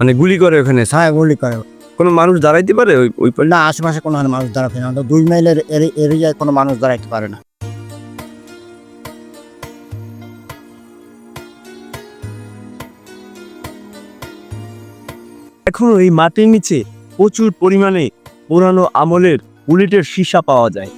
মানে গুলি করে ওখানে? হ্যাঁ গুলি করে। কোনো মানুষ দাঁড়াইতে পারে ওই ওই পারে? না আশেপাশে কোনো মানুষ দাঁড়াতে না। দুই মাইলের এরি- এরিয়ায় কোনো মানুষ দাঁড়াইতে পারে না। এখনও এই মাটির নিচে প্রচুর পরিমাণে পুরানো আমলের বুলেটের সীসা পাওয়া যায়।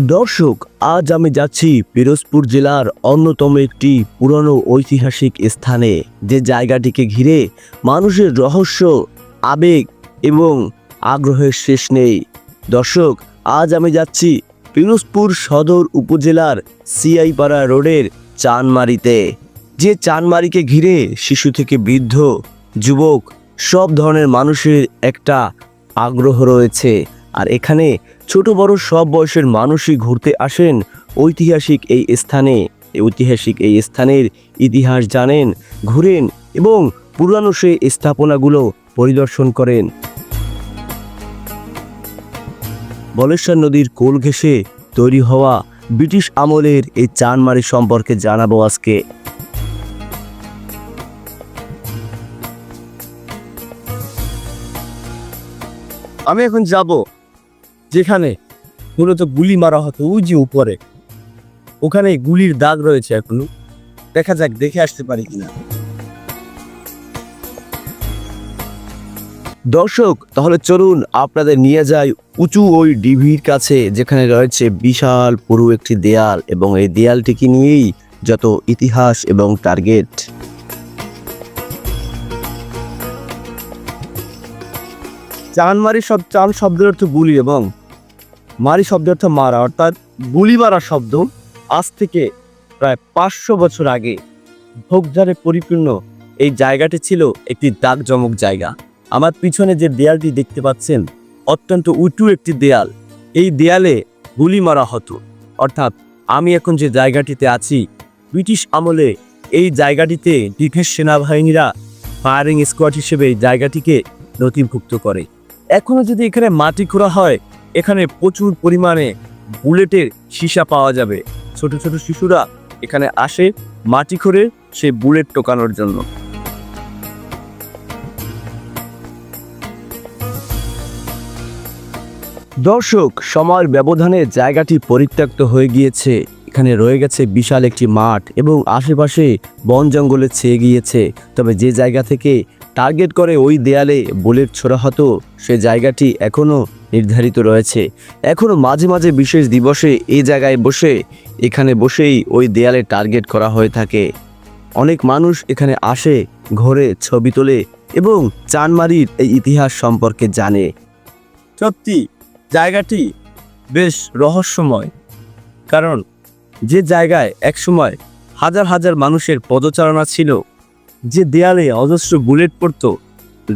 দর্শক, আজ আমি যাচ্ছি পিরোজপুর জেলার অন্যতম একটি পুরনো ঐতিহাসিক স্থানে। যে জায়গাটিকে ঘিরে মানুষের রহস্য, আবেগ এবং আগ্রহের শেষ নেই। দর্শক, আজ আমি যাচ্ছি পিরোজপুর সদর উপজেলার সিআইপাড়া রোডের চানমারিতে। যে চানমারিকে ঘিরে শিশু থেকে বৃদ্ধ, যুবক, সব ধরনের মানুষের একটা আগ্রহ রয়েছে। আর এখানে ছোট বড় সব বয়সের মানুষই ঘুরতে আসেন ঐতিহাসিক এই স্থানে। ঐতিহাসিক এই স্থানের ইতিহাস জানেন, ঘুরেন এবং পুরানো সেই স্থাপনাগুলো পরিদর্শন করেন। বলেশ্বর নদীর কোল ঘেঁষে তৈরি হওয়া ব্রিটিশ আমলের এই চানমারি সম্পর্কে জানাব আজকে। আমি এখন যাব যেখানে মূলত গুলি মারা হতো, ওই যে উপরে। ওখানে গুলির দাগ রয়েছে এখনও। দেখা যাক, দেখে আসতে পারি কিনা। দর্শক, তাহলে চলুন আপনাদের নিয়ে যাই উঁচু ওই ডিভির কাছে, যেখানে রয়েছে বিশাল পুরো একটি দেয়াল, এবং এই দেয়ালটিকে নিয়েই যত ইতিহাস এবং টার্গেট। চানমারি শব্দ চান শব্দের অর্থ গুলি এবং মারি শব্দের অর্থ মারা, অর্থাৎ গুলি মারা শব্দ আজ থেকে প্রায় পাঁচশো বছর আগে ভোগঝাড়ে পরিপূর্ণ এই জায়গাটি ছিল একটি দাগজমক জায়গা। আমার পিছনে যে দেয়ালটি দেখতে পাচ্ছেন, অত্যন্ত উঁচু একটি দেয়াল। এই দেয়ালে গুলি মারা হতো। অর্থাৎ আমি এখন যে জায়গাটিতে আছি, ব্রিটিশ আমলে এই জায়গাটিতে ব্রিটিশ সেনাবাহিনীরা ফায়ারিং স্কোয়াড হিসেবে এই জায়গাটিকে নথিভুক্ত করে। এখনও যদি এখানে মাটি খোঁড়া হয়, এখানে প্রচুর পরিমাণে বুলেটের সীসা পাওয়া যাবে। ছোট ছোট শিশুরা এখানে আসে মাটি খুঁড়ে সেই বুলেট টোকানোর জন্য। দর্শক, সময়ের ব্যবধানে জায়গাটি পরিত্যক্ত হয়ে গিয়েছে। এখানে রয়ে গেছে বিশাল একটি মাঠ এবং আশেপাশে বন জঙ্গলে ছেয়ে গিয়েছে। তবে যে জায়গা থেকে টার্গেট করে ওই দেয়ালে বুলেট ছোড়া হতো, সে জায়গাটি এখনও নির্ধারিত রয়েছে। এখনও মাঝে মাঝে বিশেষ দিবসে এই জায়গায় বসে, এখানে বসেই ওই দেয়ালে টার্গেট করা হয়ে থাকে। অনেক মানুষ এখানে আসে, ঘরে, ছবি তোলে এবং চানমারির এই ইতিহাস সম্পর্কে জানে। সত্যি, জায়গাটি বেশ রহস্যময়, কারণ যে জায়গায় একসময় হাজার হাজার মানুষের পদচারণা ছিল যে দেয়ালে অজস্র বুলেট পড়তো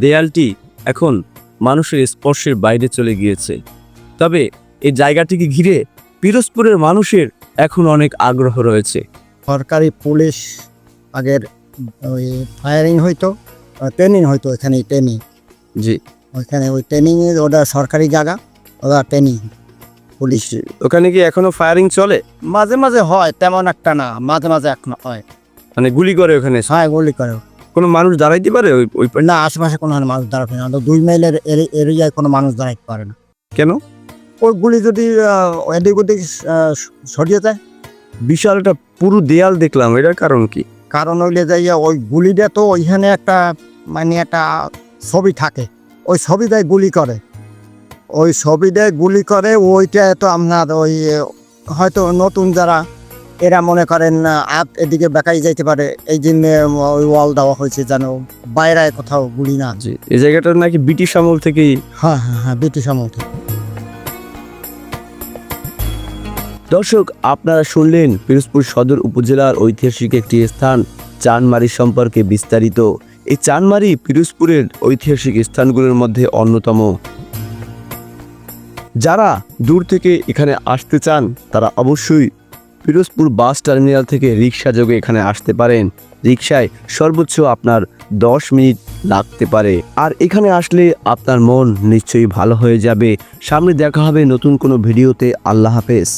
দেয়ালটি এখন মানুষের স্পর্শের বাইরে চলে গিয়েছে। তবে এই জায়গাটিকে ঘিরে পিরোজপুরের মানুষের এখন অনেক আগ্রহ রয়েছে। সরকারি পুলিশ আগের ওই ফায়ারিং হইতো ট্রেনিং হইতো এখানে ট্রেনিং জি। ওইখানে ওই ট্রেনিং ওটা সরকারি জায়গা ওটা ট্রেনিং পুলিশ। ওখানে কি এখনও ফায়ারিং চলে? মাঝে মাঝে হয় তেমন একটা না মাঝে মাঝে এখন হয়। মানে গুলি করে ওখানে? হ্যাঁ গুলি করে। কোনো মানুষ দাঁড়াইতে পারে ওই ওই না আশেপাশে কোনো মানুষ দাঁড়াতে না। তো দুই মাইলের এরি- এরিয়ায় কোনো মানুষ দাঁড়াইতে পারে না। কেন? ওই গুলি যদি এদিক ওদিক সরিয়ে যায়। বিশাল একটা পুরো দেয়াল দেখলাম এটার কারণ কি? কারণ হইলে যাইয়া ওই গুলিটা তো ওইখানে একটা মানে একটা ছবি থাকে। ওই ছবিটায় গুলি করে। ওই ছবিটায় গুলি করে ওইটা তো আপনার ওই হয়তো নতুন যারা এরা মনে করেন আপ এদিকে বেকাই যাইতে পারে এই জন্য ওই ওয়াল দেওয়া হয়েছে যেন বাইরে কোথাও গুলি না। জি এই জায়গাটা নাকি ব্রিটিশ আমল থেকেই হ্যাঁ হ্যাঁ হ্যাঁ ব্রিটিশ আমল থেকে। দর্শক আপনারা শুনলেন পিরোজপুর সদর উপজেলার ঐতিহাসিক একটি স্থান চানমারি সম্পর্কে বিস্তারিত। এই চানমারি পিরোজপুরের ঐতিহাসিক স্থানগুলোর মধ্যে অন্যতম। যারা দূর থেকে এখানে আসতে চান তারা অবশ্যই পিরোজপুর বাস টার্মিনাল থেকে রিক্সা যোগে এখানে আসতে পারেন। রিক্সায় সর্বোচ্চ আপনার দশ মিনিট লাগতে পারে। আর এখানে আসলে আপনার মন নিশ্চয়ই ভালো হয়ে যাবে। সামনে দেখা হবে নতুন কোনো ভিডিওতে। আল্লাহ হাফেজ।